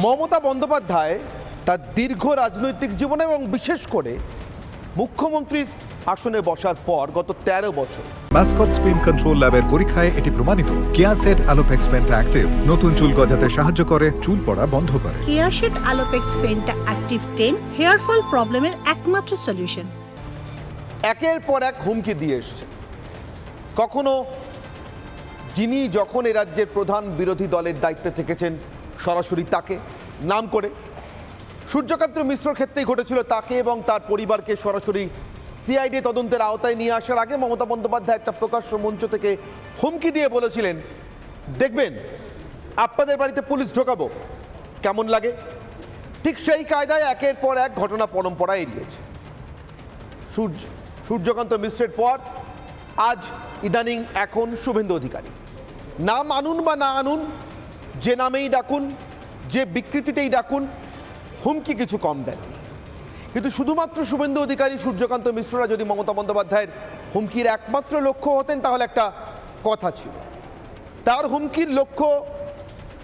মমতা বন্দ্যোপাধ্যায় তার দীর্ঘ রাজনৈতিক জীবনে এবং বিশেষ করে মুখ্যমন্ত্রীর আসনে বসার পর গত তেরো বছর। মাস্কট স্পিন কন্ট্রোল ল্যাবের পরীক্ষায় এটি প্রমাণিত। কেয়াসেট আলোপেক্স পেন্টা অ্যাক্টিভ নতুন চুল গজাতে সাহায্য করে চুল পড়া বন্ধ করে। কেয়াশেড আলোপেক্স পেনটা অ্যাক্টিভ টেন হেয়ার ফল প্রবলেমের একমাত্র সলিউশন একের পর এক হুমকি দিয়ে এসছে। কখনো যিনি যখন এ রাজ্যের প্রধান বিরোধী দলের দায়িত্বে থেকেছেন সরাসরি তাকে নাম করে। সূর্যকান্ত মিশ্রর ক্ষেত্রেই ঘটেছিল তাকে এবং তার পরিবারকে সরাসরি সিআইডি তদন্তের আওতায় নিয়ে আসার আগে মমতা বন্দ্যোপাধ্যায় একটা প্রকাশ্য মঞ্চ থেকে হুমকি দিয়ে বলেছিলেন, দেখবেন, আপনাদের বাড়িতে পুলিশ ঢোকাবো। কেমন লাগে? ঠিক সেই কায়দায় একের পর এক ঘটনা পরম্পরা এড়িয়েছে সূর্য, সূর্যকান্ত মিশ্রের পর আজ ইদানিং এখন শুভেন্দু অধিকারী। নাম আনুন বা না আনুন যে নামেই ডাকুন, যে বিকৃতিতেই ডাকুন, হুমকি কিছু কম দেন। কিন্তু শুধুমাত্র শুভেন্দু অধিকারী, সূর্যকান্ত মিশ্ররা যদি মমতা বন্দ্যোপাধ্যায়ের হুমকির একমাত্র লক্ষ্য হতেন, তাহলে একটা কথা ছিল। তার হুমকির লক্ষ্য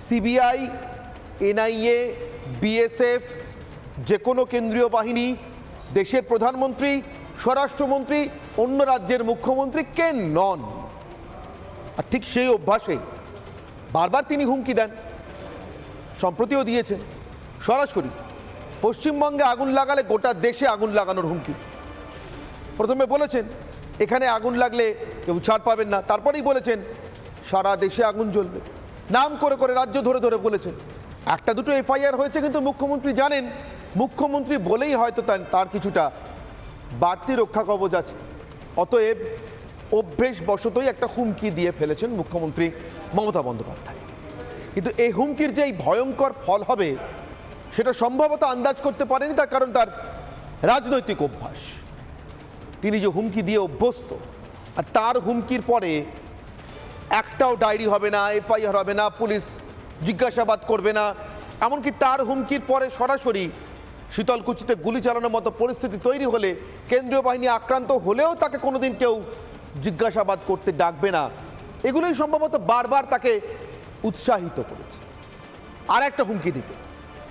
সিবিআই, এনআইএ, বিএসএফ, যে কোনো কেন্দ্রীয় বাহিনী, দেশের প্রধানমন্ত্রী, স্বরাষ্ট্রমন্ত্রী, অন্য রাজ্যের মুখ্যমন্ত্রী, কে নন। আর ঠিক সেই অভ্যাসে বারবার তিনি হুমকি দেন। সম্প্রতিও দিয়েছেন। সরাসরি পশ্চিমবঙ্গে আগুন লাগালে গোটা দেশে আগুন লাগানোর হুমকি। প্রথমে বলেছেন, এখানে আগুন লাগলে কেউ ছাড় পাবেন না। তারপরেই বলেছেন, সারা দেশে আগুন জ্বলবে। নাম করে করে রাজ্য ধরে ধরে বলেছেন। একটা দুটো এফআইআর হয়েছে কিন্তু মুখ্যমন্ত্রী জানেন, মুখ্যমন্ত্রী বলেই হয়তো তার কিছুটা বাড়তি রক্ষা কবচ আছে। অতএব অভ্যেস বশতই একটা হুমকি দিয়ে ফেলেছেন মুখ্যমন্ত্রী মমতা বন্দ্যোপাধ্যায়। কিন্তু এই হুমকির যে ভয়ঙ্কর ফল হবে, সেটা সম্ভবত আন্দাজ করতে পারেনি তার কারণ তার রাজনৈতিক অভ্যাস। তিনি যে হুমকি দিয়ে অভ্যস্ত, আর তার হুমকির পরে একটাও ডায়েরি হবে না, এফআইআর হবে না, পুলিশ জিজ্ঞাসাবাদ করবে না, এমনকি তার হুমকির পরে সরাসরি শীতলকুচিতে গুলি চালানোর মতো পরিস্থিতি তৈরি হলে কেন্দ্রীয় বাহিনী আক্রান্ত হলেও তাকে কোনোদিন কেউ জিজ্ঞাসাবাদ করতে ডাকবে না। এগুলোই সম্ভবত বারবার তাকে উৎসাহিত করেছে। আর একটা হুমকি দিতে।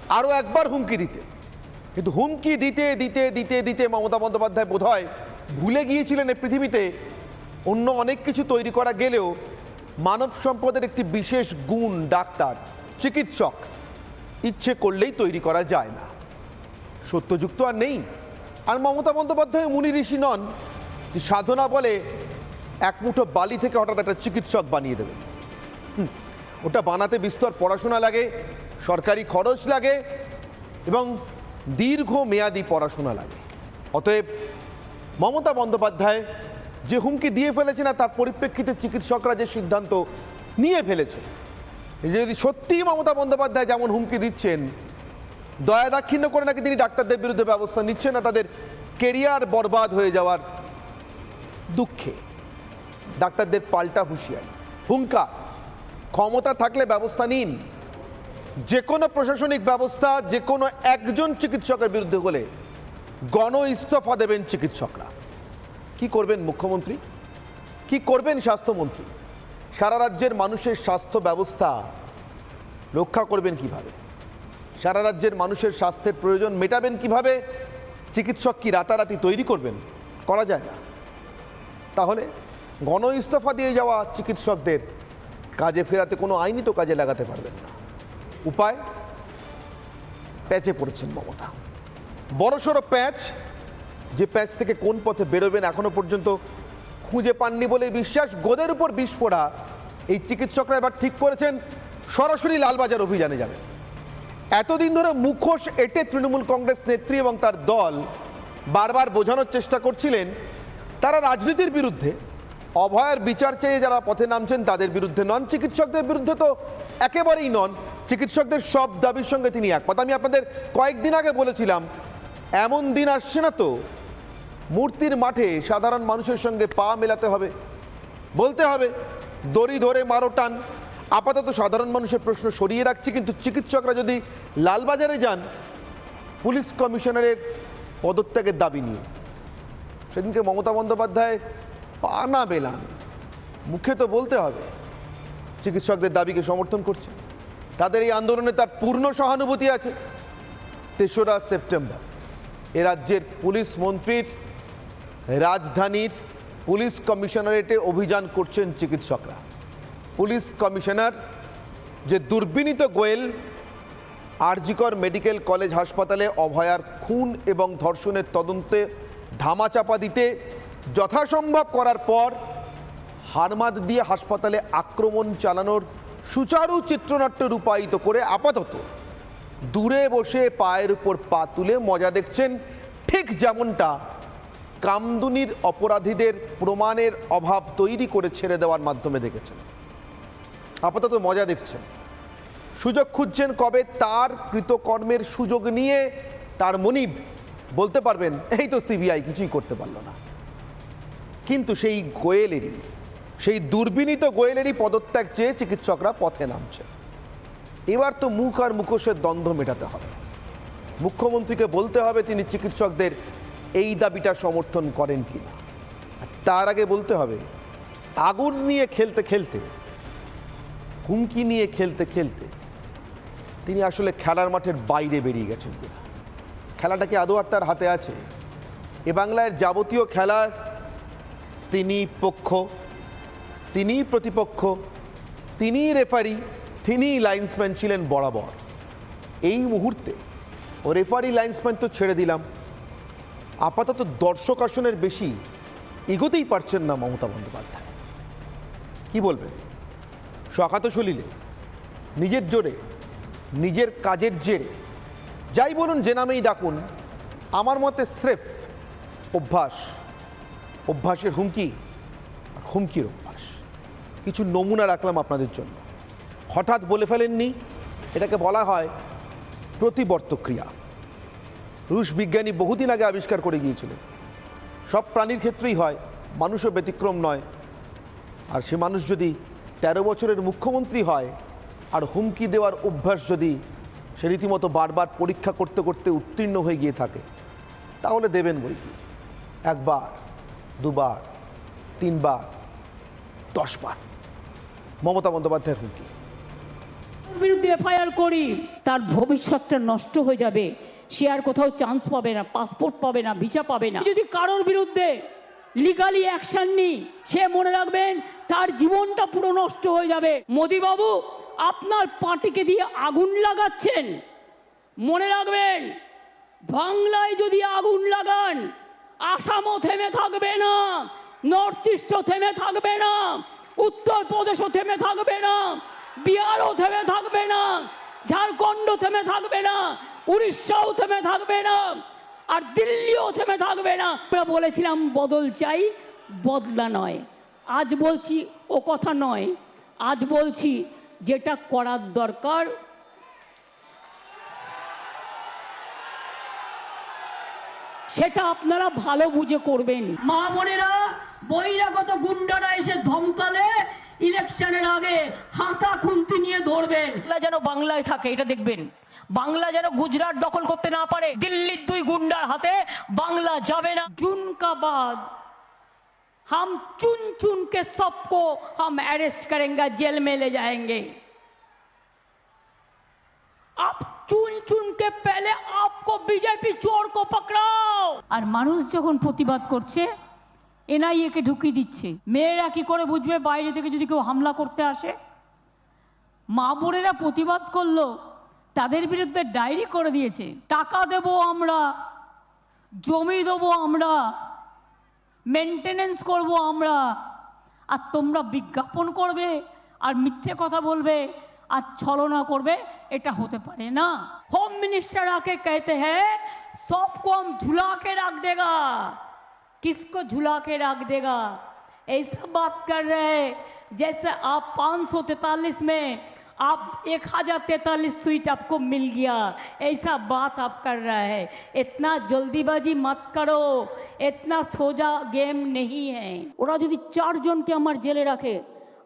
আরও একবার হুমকি দিতে। কিন্তু হুমকি দিতে দিতে দিতে দিতে মমতা বন্দ্যোপাধ্যায় বোধহয় ভুলে গিয়েছিলেন এই পৃথিবীতে। অন্য অনেক কিছু তৈরি করা গেলেও মানব সম্পদের একটি বিশেষ গুণ ডাক্তার, চিকিৎসক, ইচ্ছে করলেই তৈরি করা যায় না। সত্যযুক্ত আর নেই। আর মমতা বন্দ্যোপাধ্যায় মুনি ঋষি নন। সাধনা বলে এক মুঠো বালি থেকে হঠাৎ একটা চিকিৎসক বানিয়ে দেবে। ওটা বানাতে বিস্তর পড়াশোনা লাগে, সরকারি খরচ লাগে এবং দীর্ঘ মেয়াদি পড়াশোনা লাগে। অতএব মমতা বন্দ্যোপাধ্যায় যে হুমকি দিয়ে ফেলেছে না তার পরিপ্রেক্ষিতে চিকিৎসকরা যে সিদ্ধান্ত নিয়ে ফেলেছে যদি সত্যিই মমতা বন্দ্যোপাধ্যায় যেমন হুমকি দিচ্ছেন, দয়া দাক্ষিণ্য করে নাকি তিনি ডাক্তারদের বিরুদ্ধে ব্যবস্থা নিচ্ছেন না, তাদের কেরিয়ার বরবাদ হয়ে যাওয়ার দুঃখে। ডাক্তারদের পাল্টা হুঁশিয়ারি। হুঙ্কার ক্ষমতা থাকলে ব্যবস্থা নিন। যে কোনো প্রশাসনিক ব্যবস্থা যে কোনো একজন চিকিৎসকের বিরুদ্ধে হলে গণ ইস্তফা দেবেন চিকিৎসকরা। কি করবেন মুখ্যমন্ত্রী? কি করবেন স্বাস্থ্যমন্ত্রী? সারা রাজ্যের মানুষের স্বাস্থ্য ব্যবস্থা রক্ষা করবেন কীভাবে? সারা রাজ্যের মানুষের স্বাস্থ্যের প্রয়োজন মেটাবেন কীভাবে? চিকিৎসক কি রাতারাতি তৈরি করবেন? করা যায় না। তাহলে গণ ইস্তফা দিয়ে যাওয়া চিকিৎসকদের কাজে ফেরাতে কোনো আইনই তো কাজে লাগাতে পারবেন না। উপায়? প্যাচে পড়েছেন মমতা। বড়সড় প্যাচ, যে প্যাচ থেকে কোন পথে বেরোবেন এখনও পর্যন্ত খুঁজে পাননি বলে বিশ্বাস, গোদের উপর পড়া। এই চিকিৎসকরা এবার ঠিক করেছেন, সরাসরি লালবাজার অভিযানে যাবেন। এতদিন ধরে মুখোশ এটে তৃণমূল কংগ্রেস নেত্রী এবং তার দল বারবার বোঝানোর চেষ্টা করছিলেন, তারা রাজনীতির বিরুদ্ধে অভয়ের বিচার চেয়ে যারা পথে নামছেন, তাদের বিরুদ্ধে নন। চিকিৎসকদের বিরুদ্ধে তো একেবারেই নন। চিকিৎসকদের সব দাবির সঙ্গে তিনি একমত। আমি আপনাদের কয়েকদিন আগে বলেছিলাম, এমন দিন আসছে না তো, মূর্তির মাঠে সাধারণ মানুষের সঙ্গে পা মেলাতে হবে। বলতে হবে, দড়ি ধরে মারো টান। আপাতত সাধারণ মানুষের প্রশ্ন সরিয়ে রাখছি, কিন্তু চিকিৎসকরা যদি লালবাজারে যান, পুলিশ কমিশনারের পদত্যাগের দাবি নিয়ে। সেদিনকে মমতা বন্দ্যোপাধ্যায় পা না মুখে তো বলতে হবে, চিকিৎসকদের দাবিকে সমর্থন করছে। তাদের এই আন্দোলনে তার পূর্ণ সহানুভূতি আছে। তেসরা সেপ্টেম্বর, এ রাজ্যের পুলিশ মন্ত্রীর রাজধানীর পুলিশ কমিশনারেটে অভিযান করছেন চিকিৎসকরা। পুলিশ কমিশনার যে দুর্বিনীত গোয়েল, আরজিকর মেডিকেল কলেজ হাসপাতালে অভয়ার খুন এবং ধর্ষণের তদন্তে ধামাচাপা দিতে যথাসম্ভব করার পর হারমাদ দিয়ে হাসপাতালে আক্রমণ চালানোর সুচারু চিত্রনাট্য রূপায়িত করে আপাতত দূরে বসে পায়ের উপর পা তুলে মজা দেখছেন ঠিক যেমনটা কামদুনির অপরাধীদের প্রমাণের অভাব তৈরি করে ছেড়ে দেওয়ার মাধ্যমে দেখেছেন। আপাতত মজা দেখছেন। সুযোগ খুঁজছেন কবে তার কৃতকর্মের সুযোগ নিয়ে তার মনিব, বলতে পারবেন, এই তো সিবিআই কিছুই করতে পারল না। কিন্তু সেই গোয়েলেরই, সেই দুর্বিনীত গোয়েলেরই পদত্যাগ চেয়ে চিকিৎসকরা পথে নামছে। এবার তো মুখ আর মুখোশের দ্বন্দ্ব মেটাতে হবে। মুখ্যমন্ত্রীকে বলতে হবে তিনি চিকিৎসকদের এই দাবিটা সমর্থন করেন কিনা আর তার আগে বলতে হবে, আগুন নিয়ে খেলতে খেলতে, হুমকি নিয়ে খেলতে খেলতে তিনি আসলে খেলার মাঠের বাইরে বেরিয়ে গেছেন কিনা খেলাটা কি আদৌ আর তার হাতে আছে? এ বাংলার যাবতীয় খেলার তিনি পক্ষ, তিনি প্রতিপক্ষ, তিনি রেফারি, তিনি লাইন্সম্যান ছিলেন বরাবর। এই মুহূর্তে ও রেফারি, লাইন্সম্যান তো ছেড়ে দিলাম। আপাতত দর্শক আসনের বেশি এগোতেই পারছেন না মমতা বন্দ্যোপাধ্যায়। কি বলবেন? শখাত সলিলে নিজের জোরে, নিজের কাজের জেরে। যাই বলুন, যে নামেই ডাকুন, আমার মতে স্রেফ অভ্যাস। অভ্যাসের হুমকি আর হুমকির অভ্যাস। কিছু নমুনা রাখলাম আপনাদের জন্য। হঠাৎ বলে ফেলেননি, এটাকে বলা হয় প্রতিবর্তক্রিয়া। রুশ বিজ্ঞানী বহুদিন আগে আবিষ্কার করে গিয়েছিলেন। সব প্রাণীর ক্ষেত্রেই হয়, মানুষও ব্যতিক্রম নয়। আর সে মানুষ যদি তেরো বছরের মুখ্যমন্ত্রী হয়, আর হুমকি দেওয়ার অভ্যাস যদি সে রীতিমতো বারবার পরীক্ষা করতে করতে উত্তীর্ণ হয়ে গিয়ে থাকে, তাহলে দেবেন বই কি? একবার। দুবার, তিনবার, দশবার। মমতা বন্দ্যোপাধ্যায়ের হুমকি। বিরুদ্ধে এফআইআর করি, তার ভবিষ্যৎটা নষ্ট হয়ে যাবে। সে আর কোথাও চান্স পাবে না পাসপোর্ট পাবে না ভিসা পাবে না। যদি কারোর বিরুদ্ধে লিগালি অ্যাকশন নিই, সে মনে রাখবেন তার জীবনটা পুরো নষ্ট হয়ে যাবে। মোদিবাবু, আপনার পার্টিকে দিয়ে আগুন লাগাচ্ছেন। মনে রাখবেন, বাংলায় যদি আগুন লাগান আসামও থেমে থাকবে না নর্থ ইস্টও থেমে থাকবে না উত্তরপ্রদেশও থেমে থাকবে না বিহারও থেমে থাকবে না ঝাড়খণ্ড থেমে থাকবে না উড়িষ্যাও থেমে থাকবে না, আর দিল্লিও থেমে থাকবে না। আমরা বলেছিলাম, বদল চাই, বদলা নয়। আজ বলছি, ও কথা নয়। আজ বলছি, যেটা করার দরকার সেটা আপনারা ভালো বুঝে করবেন মা বোনেরা বহিরাগত গুন্ডারা এসে ধমকালে ইলেকশনের আগে হাতা খুন্তি নিয়ে ধরবেন বাংলা যেন বাংলায় থাকে এটা দেখবেন বাংলা যেন গুজরাট দখল করতে না পারে দিল্লির দুই গুন্ডার হাতে বাংলা যাবে না জুন কা বাদ हम चुन चुन के सबको हम अरेस्ट करेंगे जेल में ले जाएंगे आप चुन चुन के पहले आपको बीजेपी चोर को पकड़ाओ আর মানুষ যখন প্রতিবাদ করছে এনআইএকে ঢুকিয়ে দিচ্ছে। মেয়েরা কি করে বুঝবে বাইরে থেকে যদি কেউ হামলা করতে আসে? মা বোনেরা প্রতিবাদ করল, তাদের বিরুদ্ধে ডায়েরি করে দিয়েছে, টাকা দেবো আমরা, জমি দেবো আমরা মেনটেনেন্স করব আমরা, আর তোমরা বিজ্ঞাপন করবে, আর মিথ্যে কথা বলবে আর ছলনা করবে এটা হতে পারে না होम मिनिस्टर आके कहते हैं सबको हम झुला के रख देगा किसको झुला के रख देगा ऐसा बात कर रहे हैं जैसे आप 543 में आप एक हजार तैतालीस सीट आपको मिल गया ऐसा बात आप कर रहा है इतना जल्दीबाजी मत करो इतना সোজা গেম नहीं है ওরা যদি চারজনকে আমার জেলে রাখে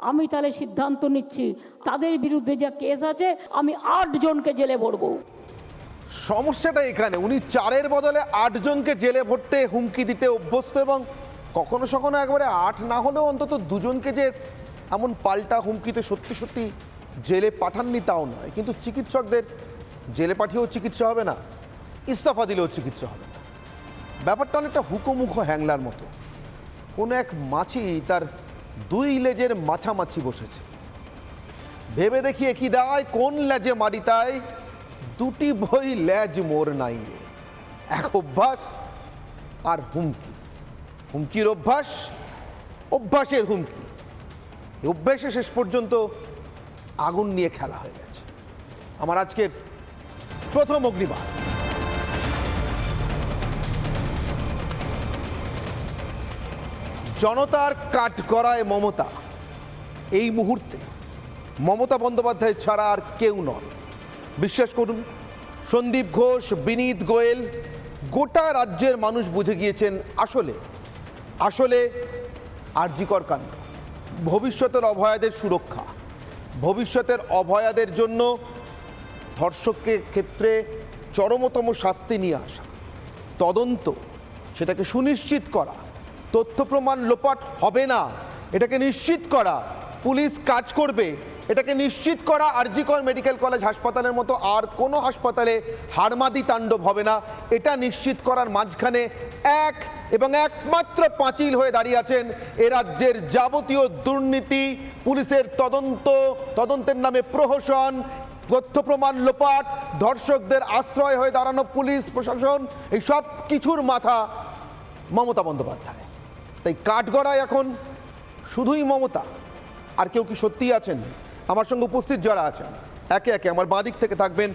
আমি তাহলে সিদ্ধান্ত নিচ্ছি, তাদের বিরুদ্ধে যা কেস আছে, আমি আট জনকে জেলে ভরবো। সমস্যাটা এখানে, উনি চারের বদলে আটজনকে জেলে ভরতে হুমকি দিতে অভ্যস্ত এবং কখনো সখনো একবারে আট না হলেও অন্তত দুজনকে যে এমন পাল্টা হুমকিতে সত্যি সত্যি জেলে পাঠাননি তাও নয়, কিন্তু চিকিৎসকদের জেলে পাঠিয়েও চিকিৎসা হবে না, ইস্তফা দিলেও চিকিৎসা হবে না। ব্যাপারটা অনেকটা হুকোমুখো হ্যাংলার মতো। কোনো এক মাছি তার দুই লেজের মাছামাছি বসেছে। ভেবে দেখিয়ে কি দায় কোন লেজে মারি তাই? দুটি বই লেজ মোর নাই রে। এক অভ্যাস আর হুমকি। হুমকির অভ্যাস, অভ্যাসের হুমকি। অভ্যাসে শেষ পর্যন্ত আগুন নিয়ে খেলা হয়ে গেছে। আমার আজকের প্রথম অগ্নিবার জনতার কাট করায় মমতা। এই মুহূর্তে মমতা বন্দ্যোপাধ্যায় ছাড়া আর কেউ নন। বিশ্বাস করুন, সন্দীপ ঘোষ, বিনীত গোয়েল গোটা রাজ্যের মানুষ বুঝে গিয়েছেন আসলে আসলে আরজিকর কাণ্ড। ভবিষ্যতের অভয়াদের সুরক্ষা, ভবিষ্যতের অভয়াদের জন্য ধর্ষকের ক্ষেত্রে চরমতম শাস্তি নিয়ে আসা, তদন্ত সেটাকে সুনিশ্চিত করা তথ্য প্রমাণ লোপাট হবে না। এটাকে নিশ্চিত করা। পুলিশ কাজ করবে। এটাকে নিশ্চিত করা আরজিকর মেডিকেল কলেজ হাসপাতালের মতো আর কোনো হাসপাতালে হারমাদি তাণ্ডব হবে না। এটা নিশ্চিত করার মাঝখানে এক এবং একমাত্র পাঁচিল হয়ে দাঁড়িয়ে আছেন এ রাজ্যের যাবতীয় দুর্নীতি, পুলিশের তদন্ত, তদন্তের নামে প্রহসন, তথ্য প্রমাণ লোপাট, ধর্ষকদের আশ্রয় হয়ে দাঁড়ানো পুলিশ, প্রশাসন, এই সব কিছুর মাথা মমতা বন্দ্যোপাধ্যায়। তাই কাঠগড়ায় এখন শুধুই মমতা। আর কেউ কি সত্যিই আছেন? আমার সঙ্গে উপস্থিত যারা আছেন, একে একে আমার বাঁ দিক থেকে থাকবেন